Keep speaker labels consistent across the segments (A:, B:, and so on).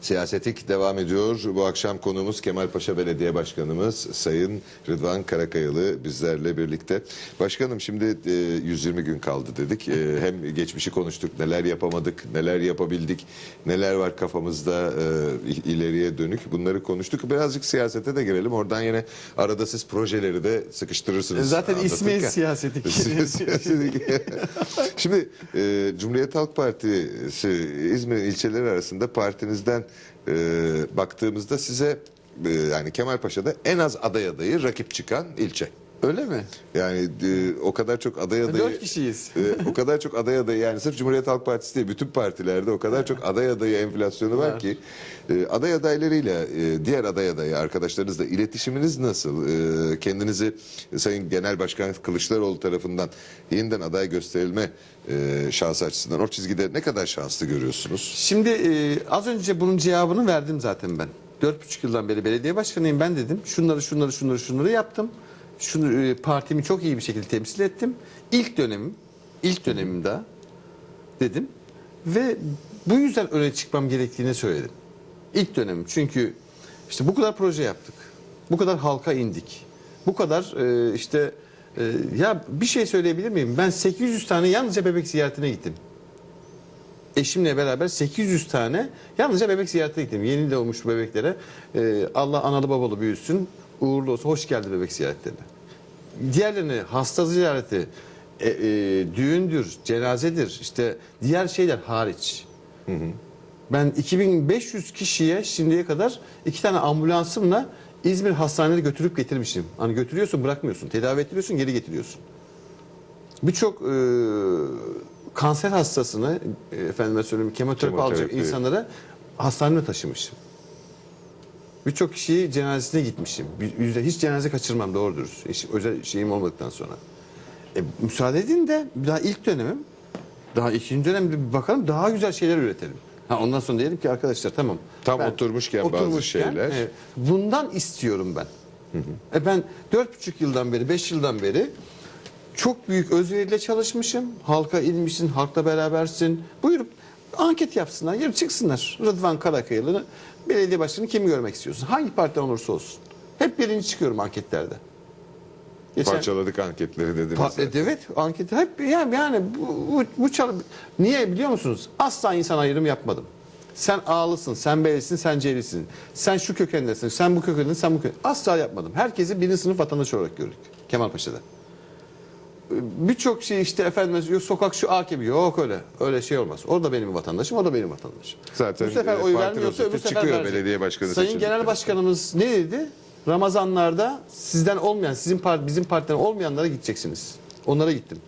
A: Siyasetik devam ediyor. Bu akşam konuğumuz Kemalpaşa Belediye Başkanımız Sayın Rıdvan Karakayalı bizlerle birlikte. Başkanım şimdi e, 120 gün kaldı dedik. E, hem geçmişi konuştuk, neler yapamadık, neler yapabildik, neler var kafamızda e, ileriye dönük bunları konuştuk. Birazcık siyasete de girelim. Oradan yine arada siz projeleri de sıkıştırırsınız.
B: Zaten ismi siyasetik.
A: Siyasetik. Şimdi e, Cumhuriyet Halk Partisi İzmir ilçeleri arasında partinizden e, baktığımızda size e, yani Kemalpaşa'da en az aday adayı rakip çıkan ilçe.
B: Öyle mi?
A: Yani e, o kadar çok aday adayı
B: Dört kişiyiz.
A: e, o kadar çok aday adayı yani sırf Cumhuriyet Halk Partisi değil bütün partilerde o kadar çok aday adayı enflasyonu var ki e, aday adaylarıyla e, diğer aday adayı arkadaşlarınızla iletişiminiz nasıl? E, kendinizi Sayın Genel Başkan Kılıçdaroğlu tarafından yeniden aday gösterilme e, şansı açısından o çizgide ne kadar şanslı görüyorsunuz?
B: Şimdi e, az önce bunun cevabını verdim zaten ben. Dört buçuk yıldan beri belediye başkanıyım ben dedim. Şunları şunları şunları şunları yaptım. Şunu e, partimi çok iyi bir şekilde temsil ettim. İlk dönemim, ilk dönemimde dedim ve bu yüzden öne çıkmam gerektiğini söyledim. İlk dönemim çünkü işte bu kadar proje yaptık. Bu kadar halka indik. Bu kadar e, işte e, ya bir şey söyleyebilir miyim? Ben 800 tane yalnızca bebek ziyaretine gittim. Eşimle beraber 800 tane yalnızca bebek ziyaretine gittim. Yeni doğmuş bebeklere Allah analı babalı büyüsün, uğurlu olsun, hoş geldi bebek ziyaretlerine. Diğerlerini hasta ziyareti, e, e, düğündür, cenazedir, işte diğer şeyler hariç. Ben 2500 kişiye şimdiye kadar iki tane ambulansımla İzmir hastanede götürüp getirmişim. Hani götürüyorsun bırakmıyorsun, tedavi ettiriyorsun geri getiriyorsun. Birçok e, kanser hastasını e, efendime söyleyeyim kemoterapi,
A: Kemoterapi.
B: alacak insanlara hastaneye taşımışım. Birçok kişiyi cenazesine gitmişim. Yüzde hiç cenaze kaçırmam doğrudur. Hiç özel şeyim olmadıktan sonra. E, müsaade edin de daha ilk dönemim. Daha ikinci dönem bir bakalım daha güzel şeyler üretelim. Ha ondan sonra diyelim ki arkadaşlar tamam.
A: Tam oturmuşken bazı şeyler.
B: e, bundan istiyorum ben. E ben dört buçuk yıldan beri, beş yıldan beri çok büyük özveriyle çalışmışım. Halka inmişsin, halkla berabersin. Buyurup anket yapsınlar, yarı çıksınlar. Rıdvan Karakayalı'nı belediye başkanı kimi görmek istiyorsun? Hangi partiden olursa olsun. Hep birinci çıkıyorum anketlerde. Geçen-
A: Parçaladık anketleri dediniz.
B: Pa- evet anket hep yani, yani bu, bu, bu çal- niye biliyor musunuz? Asla insan ayrım yapmadım. Sen Ağlısın, sen B'lisin, sen C'lisin. Sen şu kökendesin, sen bu kökendesin, sen bu köken. Asla yapmadım. Herkesi birinci sınıf vatandaş olarak gördük Kemalpaşa'da. Birçok şey işte efendim yok sokak şu A gibi yok öyle. Öyle şey olmaz. O da benim vatandaşım, o da benim vatandaşım.
A: Zaten,
B: bu sefer
A: e,
B: oy vermiyorsa öbür sefer
A: çıkıyor
B: verecek.
A: belediye başkanı
B: Sayın Genel Başkanımız ne dedi? Ramazanlarda sizden olmayan, sizin part, bizim partiden olmayanlara gideceksiniz. Onlara gittim.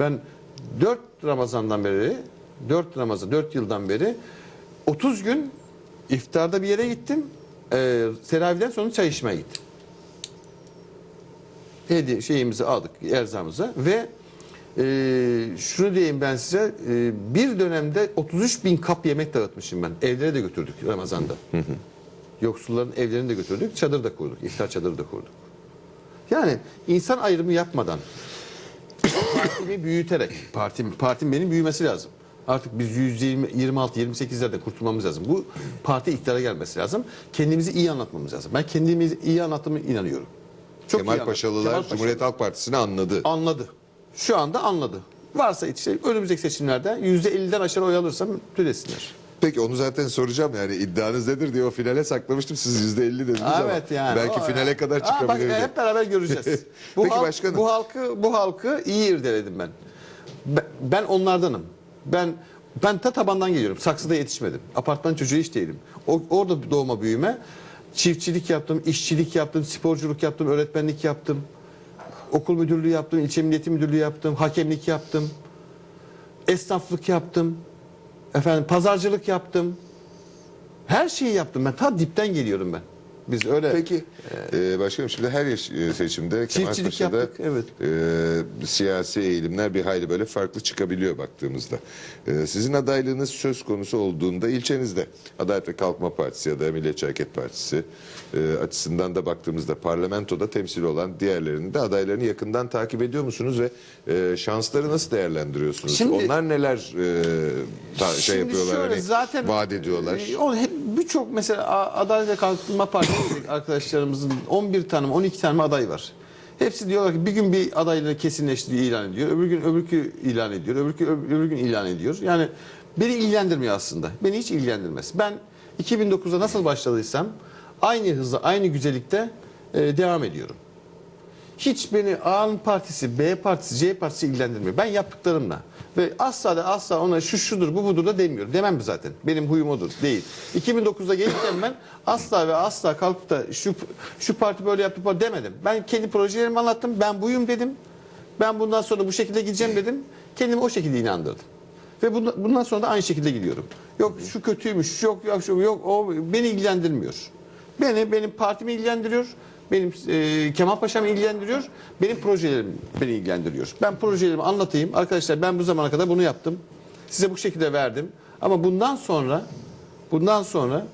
B: Ben 4 Ramazan'dan beri, 4 Ramazan, 4 yıldan beri 30 gün iftarda bir yere gittim. E, teravihden sonra çay içmeye gittim. Hediye şeyimizi aldık, erzamızı ve e, şunu diyeyim ben size e, bir dönemde 33 bin kap yemek dağıtmışım ben. Evlere de götürdük Ramazan'da. Yoksulların evlerini de götürdük, çadır da kurduk, iftar çadırı da kurduk. Yani insan ayrımı yapmadan, partimi büyüterek, partim, partim benim büyümesi lazım. Artık biz 26-28'lerde kurtulmamız lazım. Bu parti iktidara gelmesi lazım. Kendimizi iyi anlatmamız lazım. Ben kendimizi iyi anlattığımı inanıyorum. Çok iyi
A: Kemal
B: anlattım.
A: Paşalılar
B: Kemal Paşalı-
A: Cumhuriyet Halk Partisi'ni anladı.
B: anladı. Şu anda anladı. Varsa işte önümüzdeki seçimlerde %50'den aşağı oy alırsam tülesinler.
A: Peki onu zaten soracağım yani iddianız nedir diye o finale saklamıştım siz yüzde elli dediniz ama
B: Evet yani.
A: belki
B: O-
A: finale kadar
B: Aa, bak,
A: çıkabilirdi.
B: hep beraber göreceğiz. Bu
A: Peki
B: halk-
A: başkanım.
B: Bu halkı bu halkı iyi irdeledim ben. Ben, ben onlardanım. Ben ben ta tabandan geliyorum. Saksıda yetişmedim. Apartman çocuğu hiç değilim. O, orada doğma büyüme. Çiftçilik yaptım, işçilik yaptım, sporculuk yaptım, öğretmenlik yaptım. Okul müdürlüğü yaptım, ilçe milliyeti müdürlüğü yaptım, hakemlik yaptım. Esnaflık yaptım. Efendim pazarcılık yaptım. Her şeyi yaptım ben. Ta dipten geliyorum ben. Biz öyle
A: Peki e, başkanım şimdi her yaş- e, seçimde Kemal
B: Çiftçilik
A: Paşa'da
B: yaptık, evet.
A: e, siyasi eğilimler bir hayli böyle farklı çıkabiliyor baktığımızda. E, sizin adaylığınız söz konusu olduğunda ilçenizde Adalet ve Kalkınma Partisi ya da Milliyetçi Hareket Partisi e, açısından da baktığımızda parlamentoda temsil olan diğerlerinin de adaylarını yakından takip ediyor musunuz ve e, şansları nasıl değerlendiriyorsunuz?
B: Şimdi-
A: Onlar neler e, ta- şey
B: Şimdi
A: yapıyorlar
B: şöyle
A: hani
B: zaten
A: vaat ediyorlar.
B: e, o hep birçok mesela Adalet ve Kalkınma Partisi arkadaşlarımızın 11 tane mi, 12 tane aday var. Hepsi diyorlar ki bir gün bir adayları kesinleştiriyor, ilan ediyor. Öbür gün öbürkü ilan ediyor. Öbürkü öbür, öbür gün ilan ediyor. Yani beni ilgilendirmiyor aslında. Beni hiç ilgilendirmez. Ben 2009'da nasıl başladıysam aynı hızla, aynı güzellikte e, devam ediyorum. Hiç beni A'nın partisi, B partisi, C partisi ilgilendirmiyor. Ben yaptıklarımla ve asla da asla ona şu şudur bu budur da demiyorum. Demem mi zaten? Benim huyum odur. Değil. 2009'da gelirken ben asla ve asla kalkıp da şu şu parti böyle yaptı demedim. Ben kendi projelerimi anlattım. Ben buyum dedim. Ben bundan sonra bu şekilde gideceğim dedim. Kendimi o şekilde inandırdım. Ve bundan sonra da aynı şekilde gidiyorum. Yok şu kötüymüş, yok yok şu yok o beni ilgilendirmiyor. Beni benim partimi ilgilendiriyor. Benim e, Kemal Paşa'mı ilgilendiriyor. Benim projelerim beni ilgilendiriyor. Ben projelerimi anlatayım. Arkadaşlar ben bu zamana kadar bunu yaptım. Size bu şekilde verdim. Ama bundan sonra bundan sonra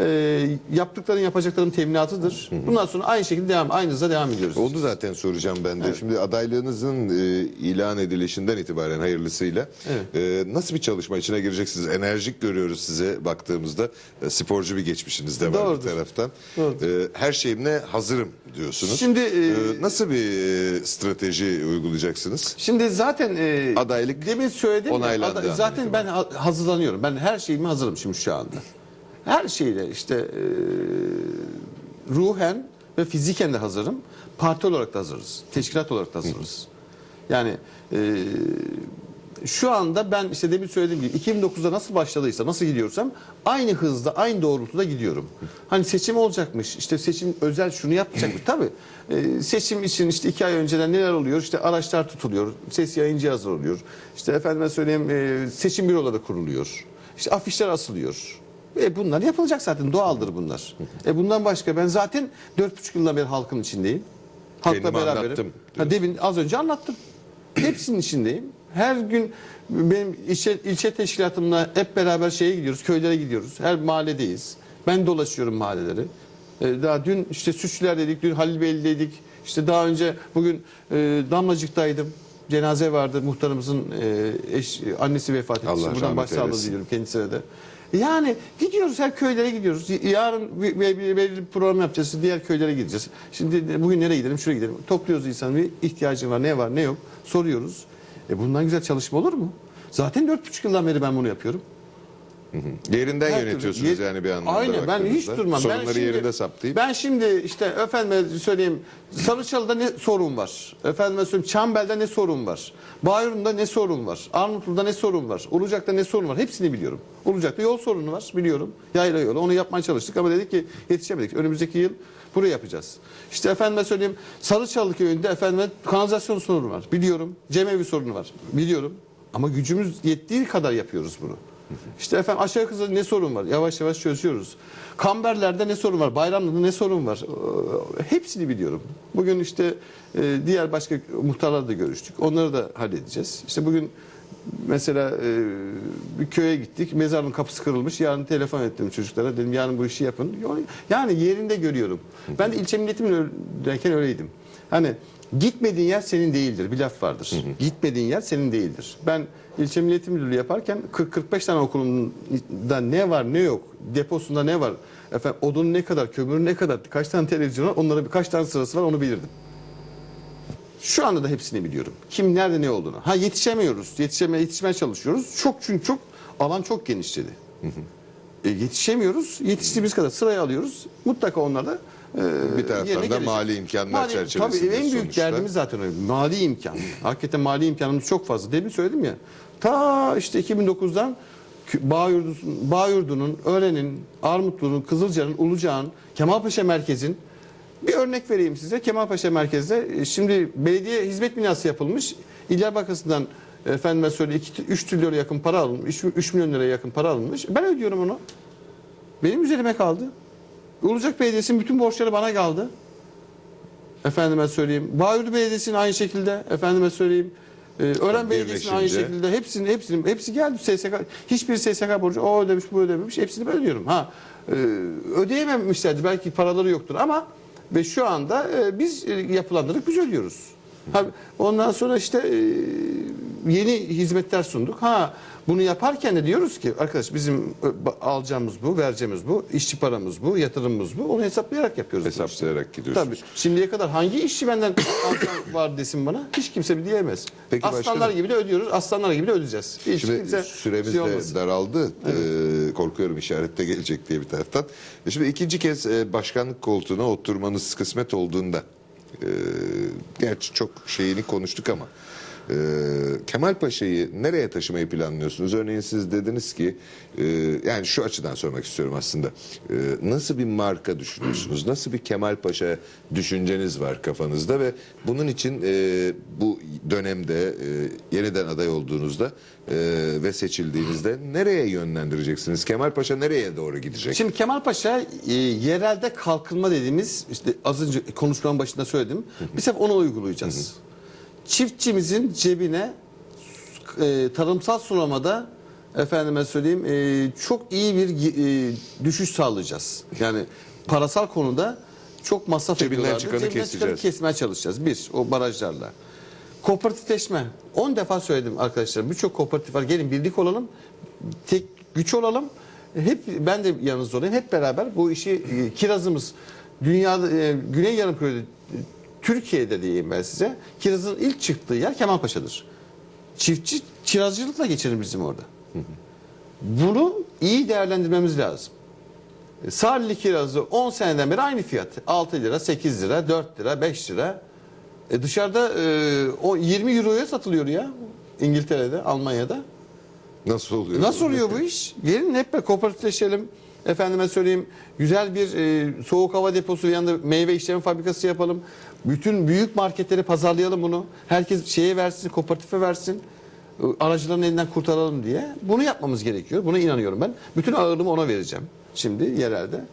B: e, yaptıkların yapacakların teminatıdır. Bundan sonra aynı şekilde devam, aynı hızla devam ediyoruz.
A: Oldu zaten soracağım ben de. Şimdi adaylığınızın e, ilan edilişinden itibaren hayırlısıyla e, nasıl bir çalışma içine gireceksiniz? Enerjik görüyoruz size baktığımızda. E, sporcu bir geçmişiniz de var
B: Doğrudur.
A: bir taraftan.
B: Doğrudur.
A: E, her şeyimle hazırım diyorsunuz.
B: Şimdi, e,
A: E, nasıl bir e, strateji uygulayacaksınız?
B: Şimdi zaten e,
A: Adaylık
B: demin söyledim ya,
A: onaylandı
B: zaten ben ha- hazırlanıyorum. Ben her şeyimi hazırım şimdi şu anda. Her şeyle işte e, ruhen ve fiziken de hazırım. Parti olarak da hazırız. Teşkilat olarak da hazırız. Yani e, şu anda ben işte demin söylediğim gibi 2009'da nasıl başladıysa, nasıl gidiyorsam aynı hızda, aynı doğrultuda gidiyorum. Hani seçim olacakmış, işte seçim özel şunu yapacakmış. Tabii e, seçim için işte iki ay önceden neler oluyor? İşte araçlar tutuluyor, ses yayın cihazları oluyor. İşte efendime söyleyeyim e, seçim büroları kuruluyor. İşte afişler asılıyor. E bunlar yapılacak zaten doğaldır bunlar. E bundan başka ben zaten dört buçuk yıldan beri halkın içindeyim. Halkla
A: Kendimi
B: beraberim.
A: anlattım
B: Ha, demin az önce anlattım. Hepsinin içindeyim. Her gün benim ilçe, ilçe teşkilatımla hep beraber şeye gidiyoruz, köylere gidiyoruz. Her mahalledeyiz. Ben dolaşıyorum mahalleleri. E, daha dün işte Süçlüler'deydik, dün Halil Beyli'deydik. İşte daha önce bugün e, Damlacık'taydım. Cenaze vardı muhtarımızın e, eş, annesi vefat etti.
A: Allah
B: Buradan
A: rahmet
B: başsağlığı
A: eylesin.
B: diliyorum kendisine de. Yani gidiyoruz her köylere gidiyoruz. Yarın bir, bir, bir, program yapacağız. Diğer köylere gideceğiz. Şimdi bugün nereye gidelim? Şuraya gidelim. Topluyoruz insanı. Bir ihtiyacın var. Ne var ne yok? Soruyoruz. E bundan güzel çalışma olur mu? Zaten dört buçuk yıldan beri ben bunu yapıyorum.
A: Yerinden
B: Her türlü-
A: yönetiyorsunuz
B: Ye-
A: yani bir anlamda
B: Aynen ben hiç durmam.
A: Sorunları
B: ben şimdi,
A: yerinde saptayıp.
B: Ben şimdi işte efendime söyleyeyim Sarıçalı'da ne sorun var? Efendime söyleyeyim Çambel'de ne sorun var? Bayurun'da ne sorun var? Armutlu'da ne sorun var? Ulucak'ta ne sorun var? Hepsini biliyorum. Ulucak'ta yol sorunu var biliyorum. Yayla yolu onu yapmaya çalıştık ama dedik ki yetişemedik. Önümüzdeki yıl burayı yapacağız. İşte efendime söyleyeyim Sarıçalı köyünde efendime kanalizasyon sorunu var. Biliyorum. Cemevi sorunu var. Biliyorum. Ama gücümüz yettiği kadar yapıyoruz bunu. İşte efendim aşağı yukarı ne sorun var? Yavaş yavaş çözüyoruz. Kamberler'de ne sorun var? Bayramlı'da ne sorun var? Ee, Hepsini biliyorum. Bugün işte e, diğer başka muhtarlarla da görüştük. Onları da halledeceğiz. İşte bugün mesela e, bir köye gittik. Mezarın kapısı kırılmış. Yarın telefon ettim çocuklara. Dedim yarın bu işi yapın. Yani yerinde görüyorum. Ben de ilçe milletimindeyken öyleydim. Hani gitmediğin yer senin değildir. Bir laf vardır. Gitmediğin yer senin değildir. Ben ilçe milliyetim müdürlüğü yaparken 40-45 tane okulunda ne var ne yok, deposunda ne var, efendim odun ne kadar, kömür ne kadar, kaç tane televizyon var, onlara birkaç tane sırası var onu bilirdim. Şu anda da hepsini biliyorum. Kim nerede ne olduğunu. Ha yetişemiyoruz. Yetişemeye yetişmeye çalışıyoruz. Çok çünkü çok alan çok genişledi. E, yetişemiyoruz. Yetiştiğimiz kadar sıraya alıyoruz. Mutlaka onlar
A: Bir taraftan da mali imkanlar
B: Mali-
A: çerçevesinde
B: Tabii en büyük
A: sonuçta.
B: derdimiz zaten o. Mali imkan. Hakikaten mali imkanımız çok fazla. Demin söyledim ya. Ta işte 2009'dan Kü- Bağyurdu'nun, Bağyurdu'nun, Ören'in, Armutlu'nun, Kızılca'nın, Ulucağ'ın, Kemalpaşa Merkez'in bir örnek vereyim size. Kemalpaşa Merkez'de e, şimdi belediye hizmet binası yapılmış. İller Bankası'ndan efendime söyle 3 trilyon yakın para alınmış. 3 milyon liraya yakın para alınmış. Ben ödüyorum onu. Benim üzerime kaldı. Ilıcak Belediyesi'nin bütün borçları bana kaldı. Efendime söyleyeyim. Bağyurdu Belediyesi'nin aynı şekilde. Efendime söyleyeyim. Ee, Ören Belediyesi'nin aynı şekilde. Hepsinin hepsinin hepsi geldi. SSK hiçbir SSK borcu o ödemiş bu ödememiş. Hepsini ben ödüyorum. Ha e, ödeyememişlerdi. Belki paraları yoktur ama ve şu anda e, biz e, yapılandırıp biz ödüyoruz. Ha, ondan sonra işte e, yeni hizmetler sunduk. Ha bunu yaparken de diyoruz ki arkadaş bizim e, alacağımız bu, vereceğimiz bu, işçi paramız bu, yatırımımız bu. Onu hesaplayarak yapıyoruz.
A: Hesaplayarak gidiyorsunuz.
B: Tabii. Şimdiye kadar hangi işçi benden var desin bana? Hiç kimse bir diyemez.
A: Peki
B: Aslanlar
A: başkanım.
B: gibi de ödüyoruz, aslanlar gibi de ödeyeceğiz. Hiç
A: Şimdi
B: kimse
A: süremiz
B: şey
A: de daraldı. Ee, korkuyorum işarette gelecek diye bir taraftan. E Şimdi ikinci kez e, başkanlık koltuğuna oturmanız kısmet olduğunda e, gerçi çok şeyini konuştuk ama e, Kemal Paşa'yı nereye taşımayı planlıyorsunuz? Örneğin siz dediniz ki e, yani şu açıdan sormak istiyorum aslında. E, nasıl bir marka düşünüyorsunuz? Nasıl bir Kemal Paşa düşünceniz var kafanızda ve bunun için e, bu dönemde e, yeniden aday olduğunuzda e, ve seçildiğinizde nereye yönlendireceksiniz? Kemal Paşa nereye doğru gidecek?
B: Şimdi Kemal Paşa e, yerelde kalkınma dediğimiz işte az önce konuşmanın başında söyledim. Biz hep onu uygulayacağız. Çiftçimizin cebine e, tarımsal sulamada efendime söyleyeyim e, çok iyi bir e, düşüş sağlayacağız. Yani parasal konuda çok masraf
A: Cebinden
B: ediyorlardı.
A: çıkanı
B: Cebinden
A: keseceğiz.
B: kesmeye çalışacağız. Bir, o barajlarla. Kooperatifleşme. 10 defa söyledim arkadaşlar. Birçok kooperatif var. Gelin birlik olalım. Tek güç olalım. Hep ben de yanınızda olayım. Hep beraber bu işi e, kirazımız dünyada e, Güney Yarımküre'de Türkiye'de diyeyim ben size. Kirazın ilk çıktığı yer Kemalpaşa'dır. Çiftçi kirazcılıkla geçirir bizim orada. Bunu iyi değerlendirmemiz lazım. E, Sarılı kirazı 10 seneden beri aynı fiyat. 6 lira, 8 lira, 4 lira, 5 lira. E dışarıda e, o 20 euroya satılıyor ya. İngiltere'de, Almanya'da.
A: Nasıl oluyor?
B: Nasıl oluyor bu iş? Gelin hep beraber kooperatifleşelim. Efendime söyleyeyim güzel bir e, soğuk hava deposu yanında meyve işleme fabrikası yapalım. Bütün büyük marketleri pazarlayalım bunu. Herkes şeye versin, kooperatife versin. Aracıların elinden kurtaralım diye. Bunu yapmamız gerekiyor. Buna inanıyorum ben. Bütün ağırlığımı ona vereceğim. Şimdi yerelde.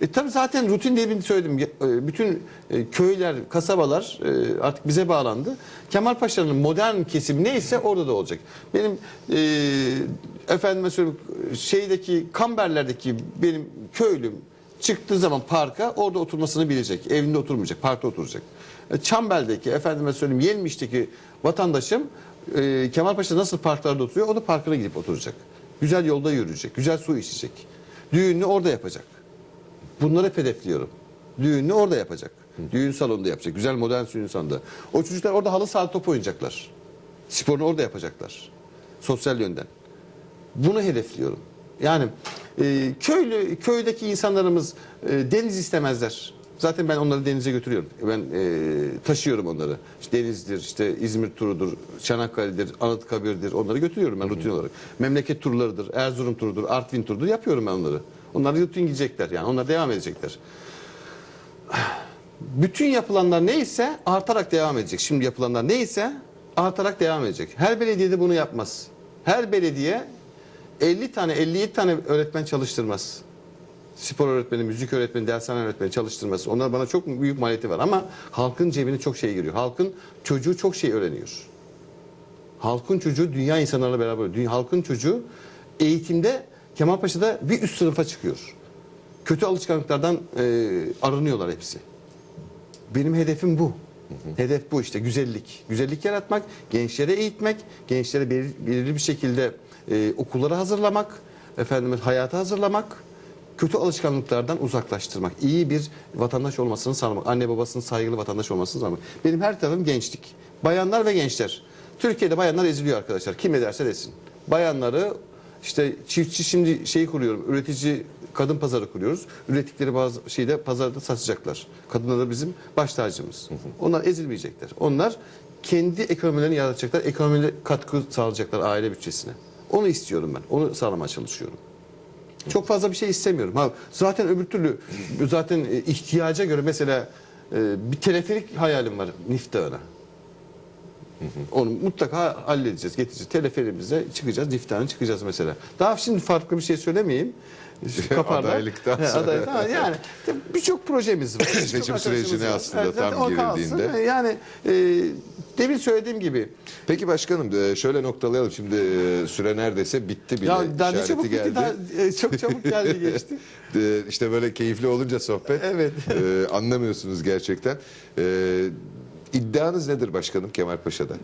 B: E tabii zaten rutin diye bir söyledim. E, Bütün e, köyler, kasabalar e, artık bize bağlandı. Kemal Paşa'nın modern kesimi neyse orada da olacak. Benim e, efendime söyleyeyim şeydeki Kamberler'deki benim köylüm çıktığı zaman parka orada oturmasını bilecek. Evinde oturmayacak, parkta oturacak. E, Çambel'deki efendime söyleyeyim Yelmiş'teki vatandaşım e, Kemal Paşa nasıl parklarda oturuyor o da parkına gidip oturacak. Güzel yolda yürüyecek, güzel su içecek. Düğününü orada yapacak. Bunları hedefliyorum. Düğününü orada yapacak. Düğün salonunda yapacak. Güzel modern düğün salonunda. O çocuklar orada halı saha top oynayacaklar. Sporunu orada yapacaklar. Sosyal yönden. Bunu hedefliyorum. Yani e, köylü köydeki insanlarımız e, deniz istemezler. Zaten ben onları denize götürüyorum. Ben e, taşıyorum onları. İşte denizdir, işte İzmir turudur, Çanakkale'dir, Anıtkabir'dir. Onları götürüyorum ben rutin olarak. Memleket turlarıdır, Erzurum turudur, Artvin turudur. Yapıyorum ben onları. Onlar rutin gidecekler yani. Onlar devam edecekler. Bütün yapılanlar neyse artarak devam edecek. Şimdi yapılanlar neyse artarak devam edecek. Her belediyede bunu yapmaz. Her belediye 50 tane 57 tane öğretmen çalıştırmaz. Spor öğretmeni, müzik öğretmeni, dershane öğretmeni çalıştırması. Onlar bana çok büyük maliyeti var ama halkın cebine çok şey giriyor. Halkın çocuğu çok şey öğreniyor. Halkın çocuğu dünya insanlarla beraber. Dünya, halkın çocuğu eğitimde Kemalpaşa'da bir üst sınıfa çıkıyor. Kötü alışkanlıklardan e, arınıyorlar hepsi. Benim hedefim bu. Hedef bu işte güzellik. Güzellik yaratmak, gençlere eğitmek, gençlere belir- belirli bir şekilde e, okullara hazırlamak, efendim hayata hazırlamak, kötü alışkanlıklardan uzaklaştırmak, iyi bir vatandaş olmasını sağlamak, anne babasının saygılı vatandaş olmasını sağlamak. Benim her tarafım gençlik. Bayanlar ve gençler. Türkiye'de bayanlar eziliyor arkadaşlar. Kim ne derse desin. Bayanları işte çiftçi şimdi şey kuruyorum, üretici kadın pazarı kuruyoruz. Ürettikleri bazı şeyde pazarda satacaklar. Kadınlar da bizim baş tacımız. Onlar ezilmeyecekler. Onlar kendi ekonomilerini yaratacaklar. Ekonomiyle katkı sağlayacaklar aile bütçesine. Onu istiyorum ben. Onu sağlamaya çalışıyorum. Çok fazla bir şey istemiyorum. Ha, zaten öbür türlü zaten e, ihtiyaca göre mesela e, bir teleferik hayalim var Nif Dağı'na. Onu mutlaka halledeceğiz, getireceğiz. Teleferimize çıkacağız, Niftahan'a çıkacağız mesela. Daha şimdi farklı bir şey söylemeyeyim. Kaparlar.
A: Adaylıktan sonra.
B: aday- ha, yani birçok projemiz var.
A: Seçim sürecine aslında
B: zaten
A: tam
B: kalsın.
A: girildiğinde.
B: Yani e, demin söylediğim gibi
A: Peki başkanım e, şöyle noktalayalım. Şimdi e, süre neredeyse bitti bile.
B: ya daha ne çabuk bitti,
A: geldi.
B: daha, e, çok çabuk geldi geçti.
A: İşte böyle keyifli olunca sohbet
B: Evet.
A: e, anlamıyorsunuz gerçekten. E, iddianız nedir başkanım Kemal Paşa'da?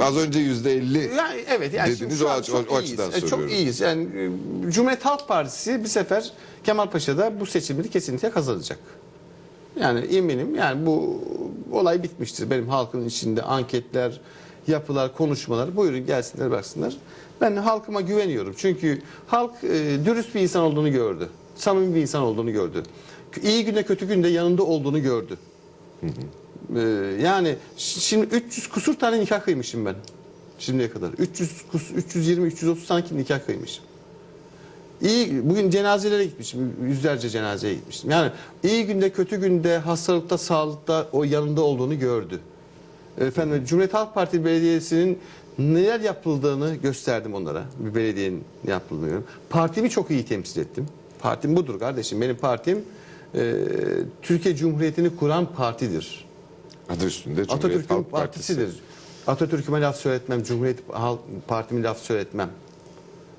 A: Az önce yüzde elli.
B: Yani evet yani
A: Dediniz, o aç-
B: çok
A: o- o
B: iyiyiz.
A: açıdan
B: E, Çok
A: soruyorum.
B: iyiyiz. Yani e, Cumhuriyet Halk Partisi bir sefer Kemalpaşa'da bu seçimleri kesinlikle kazanacak. Yani eminim yani bu olay bitmiştir. Benim halkın içinde anketler, yapılar, konuşmalar buyurun gelsinler baksınlar. Ben halkıma güveniyorum. Çünkü halk e, dürüst bir insan olduğunu gördü. Samimi bir insan olduğunu gördü. İyi günde kötü günde yanında olduğunu gördü. Ee, yani şimdi 300 kusur tane nikah kıymışım ben. Şimdiye kadar. 300 kus, 320 330 tane nikah kıymışım. İyi bugün cenazelere gitmişim. Yüzlerce cenazeye gitmiştim. Yani iyi günde kötü günde hastalıkta sağlıkta o yanında olduğunu gördü. Efendim Cumhuriyet Halk Partisi Belediyesi'nin neler yapıldığını gösterdim onlara. Bir belediyenin yapıldığını. Partimi çok iyi temsil ettim. Partim budur kardeşim. Benim partim e, Türkiye Cumhuriyeti'ni kuran partidir.
A: Adı üstünde Cumhuriyet
B: Atatürk'ün
A: Halk Partisi.
B: partisidir. Atatürk'üme laf söyletmem, Cumhuriyet Halk Partimi laf söyletmem.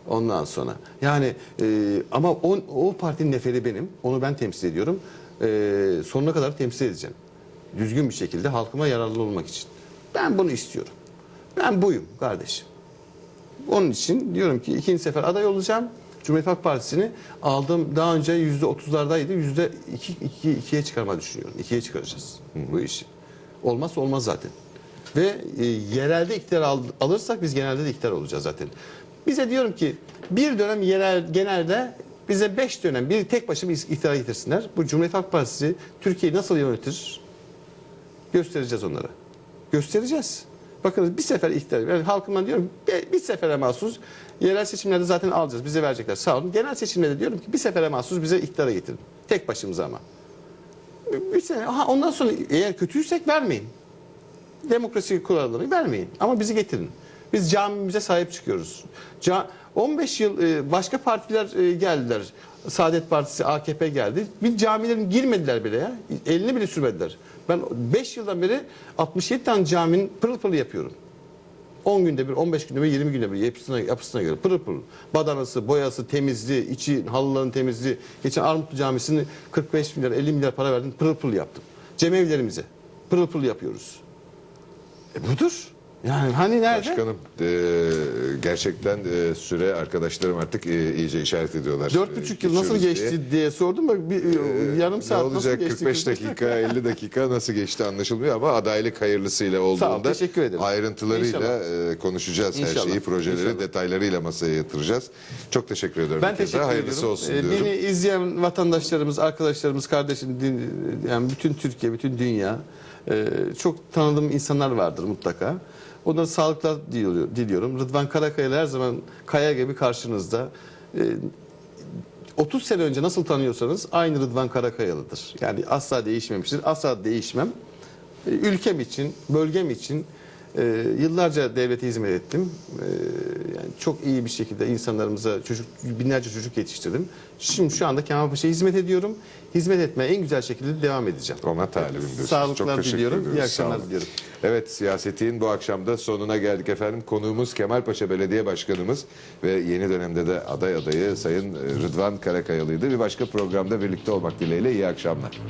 B: Ondan sonra. Yani e, ama o, o partinin neferi benim. Onu ben temsil ediyorum. E, sonuna kadar temsil edeceğim. Düzgün bir şekilde halkıma yararlı olmak için. Ben bunu istiyorum. Ben buyum kardeşim. Onun için diyorum ki ikinci sefer aday olacağım. Cumhuriyet Halk Partisi'ni aldığım daha önce yüzde otuzlardaydı. Yüzde iki, iki, ikiye çıkarma düşünüyorum. İkiye çıkaracağız bu işi. Olmazsa olmaz zaten. Ve e, yerelde iktidar al- alırsak biz genelde de iktidar olacağız zaten. Bize diyorum ki bir dönem yerel genelde bize beş dönem bir tek başına bir iktidara getirsinler. Bu Cumhuriyet Halk Partisi Türkiye'yi nasıl yönetir göstereceğiz onlara. Göstereceğiz. Bakınız bir sefer iktidar. Yani halkımdan diyorum bir, bir sefere mahsus yerel seçimlerde zaten alacağız. Bize verecekler. Sağ olun. Genel seçimlerde diyorum ki bir sefere mahsus bize iktidara getirin. Tek başımıza ama. Bir sene. Aha, ondan sonra eğer kötüysek vermeyin. Demokrasi kurallarını vermeyin. Ama bizi getirin. Biz camimize sahip çıkıyoruz. Ca- 15 yıl e, başka partiler e, geldiler. Saadet Partisi, AKP geldi. Bir camilerin girmediler bile ya. Elini bile sürmediler. Ben 5 yıldan beri 67 tane caminin pırıl pırıl yapıyorum. 10 günde bir, 15 günde bir, 20 günde bir yapısına, yapısına göre pırıl pırıl. Badanası, boyası, temizliği, içi halıların temizliği. Geçen Armutlu Camisi'ni 45 milyar, 50 milyar para verdim. Pırıl pırıl yaptım. Cemevlerimize pırıl pırıl yapıyoruz. E budur. Yani hani nerede?
A: Başkanım e, gerçekten e, süre arkadaşlarım artık e, iyice işaret ediyorlar.
B: Dört
A: E,
B: buçuk yıl nasıl
A: geçiyoruz
B: geçti
A: diye.
B: sordum. Bak bir, yarım
A: Ne
B: saat nasıl
A: olacak
B: geçti?
A: 45 dakika 50 dakika nasıl geçti anlaşılmıyor ama adaylık hayırlısıyla olduğunda
B: teşekkür ederim.
A: ayrıntılarıyla e, konuşacağız her
B: İnşallah.
A: şeyi projeleri
B: İnşallah.
A: detaylarıyla masaya yatıracağız. Çok teşekkür ediyorum.
B: Ben
A: bir kez
B: teşekkür
A: daha. Hayırlısı
B: ediyorum.
A: olsun
B: Ee,
A: diyorum.
B: Beni izleyen vatandaşlarımız, arkadaşlarımız, kardeşim, din- yani bütün Türkiye, bütün dünya e, çok tanıdığım insanlar vardır mutlaka. Onlara sağlıklar diliyor- diliyorum. Rıdvan Karakaya her zaman kaya gibi karşınızda. E, 30 sene önce nasıl tanıyorsanız aynı Rıdvan Karakayalı'dır. Yani asla değişmemiştir. Asla değişmem. E, Ülkem için, bölgem için e, yıllarca devlete hizmet ettim. E, yani çok iyi bir şekilde insanlarımıza çocuk binlerce çocuk yetiştirdim. Şimdi şu anda Kemalpaşa'ya hizmet ediyorum. Hizmet etmeye en güzel şekilde devam edeceğim.
A: Ona talibim diyorsunuz.
B: Sağlıklar
A: Çok
B: diliyorum.
A: ediyoruz.
B: İyi akşamlar diliyorum.
A: Evet siyasetin bu akşamda sonuna geldik efendim. Konuğumuz Kemalpaşa Belediye Başkanımız ve yeni dönemde de aday adayı Sayın Rıdvan Karakayalı'ydı. Bir başka programda birlikte olmak dileğiyle iyi akşamlar.